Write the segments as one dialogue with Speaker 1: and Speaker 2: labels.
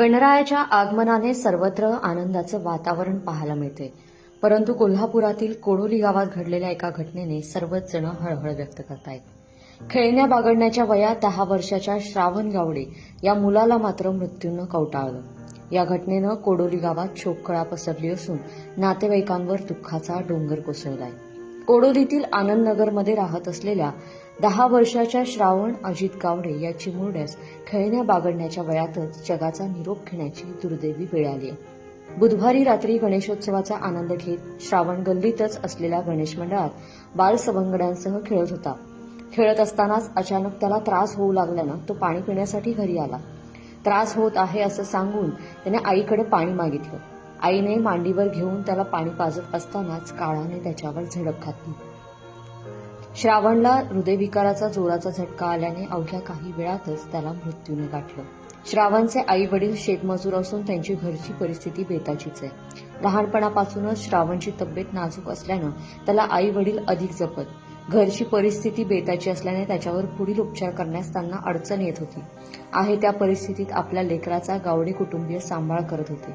Speaker 1: गणरायाच्या आगमनाने सर्वत्र आनंदाचं वातावरण पाहायला मिळते परंतु कोल्हापुरातील कोडोली गावात घडलेल्या एका घटनेने सर्वच जण हळहळ व्यक्त करतायत. खेळण्या बागडण्याच्या वयात दहा वर्षाच्या श्रावण गावडे या मुलाला मात्र मृत्यूनं कवटाळलं. या घटनेनं कोडोली गावात शोककळा पसरली असून नातेवाईकांवर दुःखाचा डोंगर कोसळलाय. कोडोलीतील आनंदनगरमध्ये राहत असलेल्या दहा वर्षाच्या श्रावण अजित गावडे या चिमुरड्यास खेळण्या बागडण्याच्या वयातच जगाचा निरोप घेण्याची दुर्दैवी वेळ आली बुधवारी रात्री गणेशोत्सवाचा आनंद घेत श्रावण गल्लीतच असलेल्या गणेश मंडळात बाल सवंगड्यांसह खेळत होता. खेळत असतानाच अचानक त्याला त्रास होऊ लागल्यानं तो पाणी पिण्यासाठी घरी आला. त्रास होत आहे असं सांगून त्याने आईकडे पाणी मागितलं. आईने मांडीवर घेऊन त्याला पाणी पाजत असतानाच काळाने त्याच्यावर झडप घातली. श्रावणला हृदयविकाराचा जोराचा झटका आल्याने अवघ्या काही वेळातच त्याला मृत्यूने गाठलं. श्रावणचे आई वडील शेतमजूर असून त्यांची घरची परिस्थिती बेताचीच आहे. लहानपणापासूनच श्रावणची तब्येत नाजूक असल्यानं त्याला आई वडील अधिक जपत घरची परिस्थिती बेताची असल्याने त्याच्यावर पुढील उपचार करण्यास त्यांना अडचण येत होती. आहे त्या परिस्थितीत आपल्या लेकराचा गावडे कुटुंबीय सांभाळ करत होते.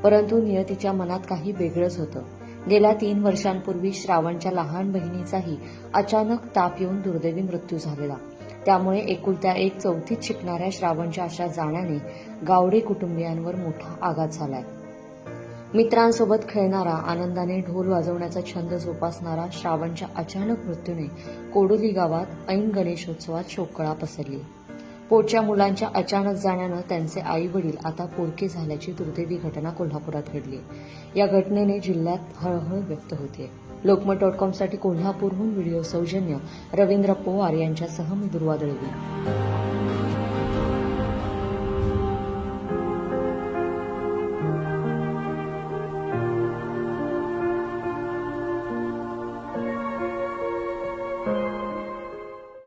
Speaker 1: परंतु नियतीच्या मनात काही वेगळंच होतं. गेल्या तीन वर्षांपूर्वी श्रावणच्या लहान बहिणीचाही अचानक ताप येऊन दुर्दैवी मृत्यू झालेला. त्यामुळे एकुलत्या एक चौथीत शिकणाऱ्या श्रावणच्या अशा जाण्याने गावडे कुटुंबियांवर मोठा आघात झालाय. मित्रांसोबत खेळणारा आनंदाने ढोल वाजवण्याचा छंद जोपासणारा श्रावणच्या अचानक मृत्यूने कोडोली गावात ऐन गणेशोत्सवात शोककळा पसरली. पोटच्या मुलांच्या अचानक जाण्यानं त्यांचे आई वडील आता पोरके झाल्याची दुर्दैवी घटना कोल्हापुरात घडली. या घटनेने जिल्ह्यात हळहळ व्यक्त होते. लोकमत डॉट कॉमसाठी कोल्हापूरहून व्हिडिओ सौजन्य रवींद्र पोवार यांच्यासह मी दुर्वा दळवी.